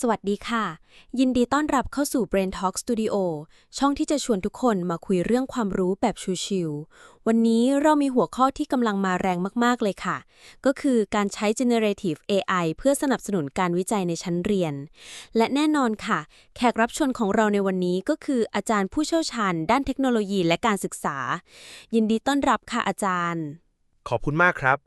สวัสดีค่ะ ยินดีต้อนรับเข้าสู่ Brain Talk Studio ช่องที่จะชวนทุกคนมาคุยเรื่องความรู้แบบชิวๆวันนี้เรามีหัวข้อที่กำลังมาแรงมากๆเลยค่ะ ก็คือการใช้ generative AI เพื่อสนับสนุนการวิจัยในชั้นเรียน และแน่นอนค่ะ แขกรับเชิญของเราในวันนี้ก็คืออาจารย์ผู้เชี่ยวชาญ ด้านเทคโนโลยีและการศึกษา ยินดีต้อนรับค่ะอาจารย์ ขอบคุณมากครับ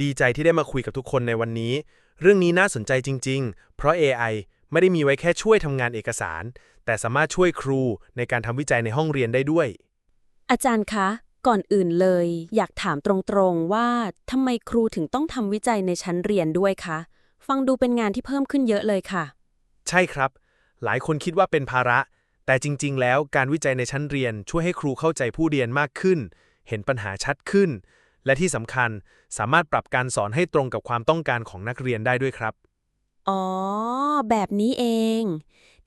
ดีใจที่ได้มาคุยกับทุกคนในวันนี้เรื่องนี้น่าสนใจจริง ๆ เพราะ AI ไม่ได้มีไว้แค่ช่วยทำงานเอกสาร แต่สามารถช่วยครูในการทำวิจัยในห้องเรียนได้ด้วย อาจารย์คะ ก่อนอื่นเลย อยากถามตรงๆว่าทำไมครูถึงต้องทำวิจัยในชั้นเรียนด้วยคะ ฟังดูเป็นงานที่เพิ่มขึ้นเยอะเลยค่ะ ใช่ครับ หลายคนคิดว่าเป็นภาระ แต่จริง ๆ แล้วการวิจัยในชั้นเรียนช่วยให้ครูเข้าใจผู้เรียนมากขึ้น เห็นปัญหาชัดขึ้น และที่สำคัญสามารถปรับการสอนให้ตรงกับความต้องการของนักเรียนได้ด้วยครับ อ๋อ แบบนี้เอง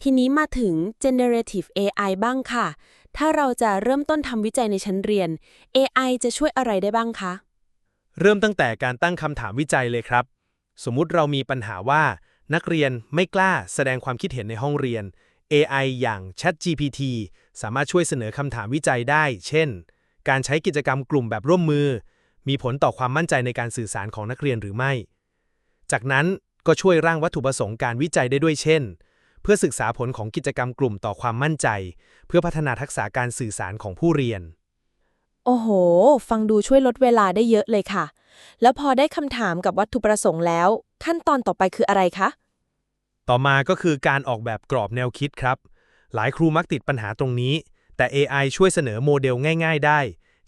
ทีนี้มาถึง generative AI บ้างค่ะ ถ้าเราจะเริ่มต้นทำวิจัยในชั้นเรียน AI จะช่วยอะไรได้บ้างคะ เริ่มตั้งแต่การตั้งคำถามวิจัยเลยครับ สมมุติเรามีปัญหาว่า นักเรียนไม่กล้าแสดงความคิดเห็นในห้องเรียน AI อย่าง ChatGPT สามารถช่วยเสนอคำถามวิจัยได้ เช่น การใช้กิจกรรมกลุ่มแบบร่วมมือ มีผลต่อความมั่นใจในการสื่อสารของนักเรียนหรือไม่ จากนั้น ก็ช่วยร่างวัตถุประสงค์การวิจัยได้ด้วยเช่น เพื่อศึกษาผลของกิจกรรมกลุ่มต่อความมั่นใจ เพื่อพัฒนาทักษะการสื่อสารของผู้เรียน โอ้โห ฟังดูช่วยลดเวลาได้เยอะเลยค่ะ แล้วพอได้คำถามกับวัตถุประสงค์แล้ว ขั้นตอนต่อไปคืออะไรคะ ต่อมาก็คือการออกแบบกรอบแนวคิดครับ หลายครูมักติดปัญหาตรงนี้ แต่ AI ช่วยเสนอโมเดลง่าย ๆ ได้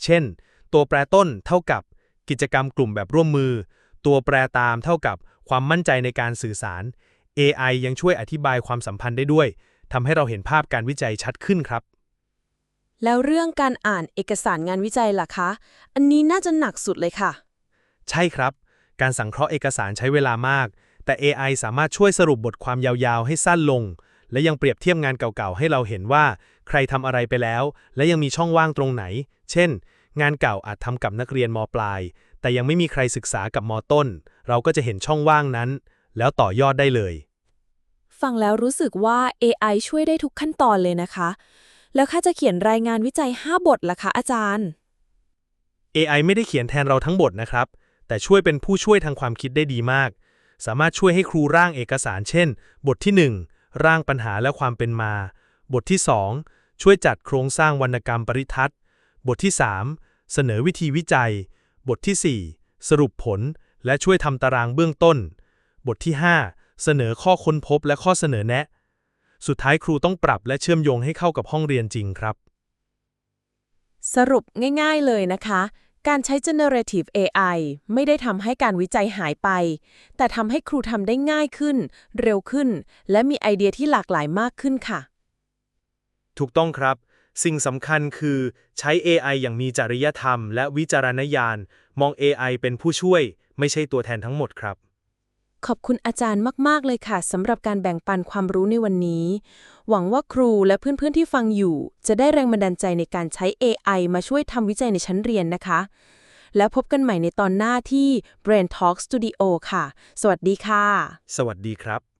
เช่น ตัวแปรต้นเท่ากับ กิจกรรมกลุ่มแบบร่วมมือ ตัวแปรตามเท่ากับ ความมั่นใจในการสื่อสาร AI ยังช่วยอธิบายความสัมพันธ์ได้ด้วยทำให้เราเห็นภาพการวิจัยชัดขึ้นครับ แล้วเรื่องการอ่านเอกสารงานวิจัยล่ะคะ อันนี้น่าจะหนักสุดเลยค่ะ ใช่ครับ การสังเคราะห์เอกสารใช้เวลามาก แต่ AI สามารถช่วยสรุปบทความยาวๆ ให้สั้นลง และยังเปรียบเทียบงานเก่าๆ ให้เราเห็นว่า ใครทำอะไรไปแล้ว และยังมีช่องว่างตรงไหน เช่น งานเก่าอาจทำกับนักเรียนมปลาย แต่ยังไม่มีใครศึกษากับมต้น เราก็จะเห็นช่องว่างนั้น แล้วต่อยอดได้เลย ฟังแล้วรู้สึกว่า AI ช่วยได้ทุกขั้นตอนเลยนะคะ แล้วถ้าจะเขียนรายงานวิจัย 5 บทล่ะคะอาจารย์ AI ไม่ได้เขียนแทนเราทั้งบทนะครับ แต่ช่วยเป็นผู้ช่วยทางความคิดได้ดีมาก สามารถช่วยให้ครูร่างเอกสาร เช่น บทที่ 1 ร่างปัญหาและความเป็นมา บทที่ 2 ช่วยจัดโครงสร้างวรรณกรรมปริทัศน์ บทที่ 3 เสนอวิธีวิจัย บทที่ 4 สรุปผล และช่วยทำตารางเบื้องต้น บทที่ 5 เสนอข้อค้นพบและข้อเสนอแนะ สุดท้ายครูต้องปรับและเชื่อมโยงให้เข้ากับห้องเรียนจริงครับ สรุปง่าย ๆเลยนะคะ การใช้ generative AI ไม่ได้ทำให้การวิจัยหายไป แต่ทำให้ครูทำได้ง่ายขึ้น เร็วขึ้น และมีไอเดียที่หลากหลายมากขึ้นค่ะ ถูกต้องครับ สิ่งสำคัญคือใช้ AI อย่างมีจริยธรรมและวิจารณญาณ มอง AI เป็นผู้ช่วย ไม่ใช่ตัวแทนทั้งหมดครับ ขอบคุณอาจารย์มาก ๆ เลยค่ะสำหรับการแบ่งปันความรู้ในวันนี้ หวังว่าครูและเพื่อน ๆ ที่ฟังอยู่ จะได้แรงบันดาลใจในการใช้ AI มาช่วยทำวิจัยในชั้นเรียนนะคะ แล้วพบกันใหม่ในตอนหน้าที่ Brain Talk Studio ค่ะ สวัสดีค่ะ สวัสดีครับ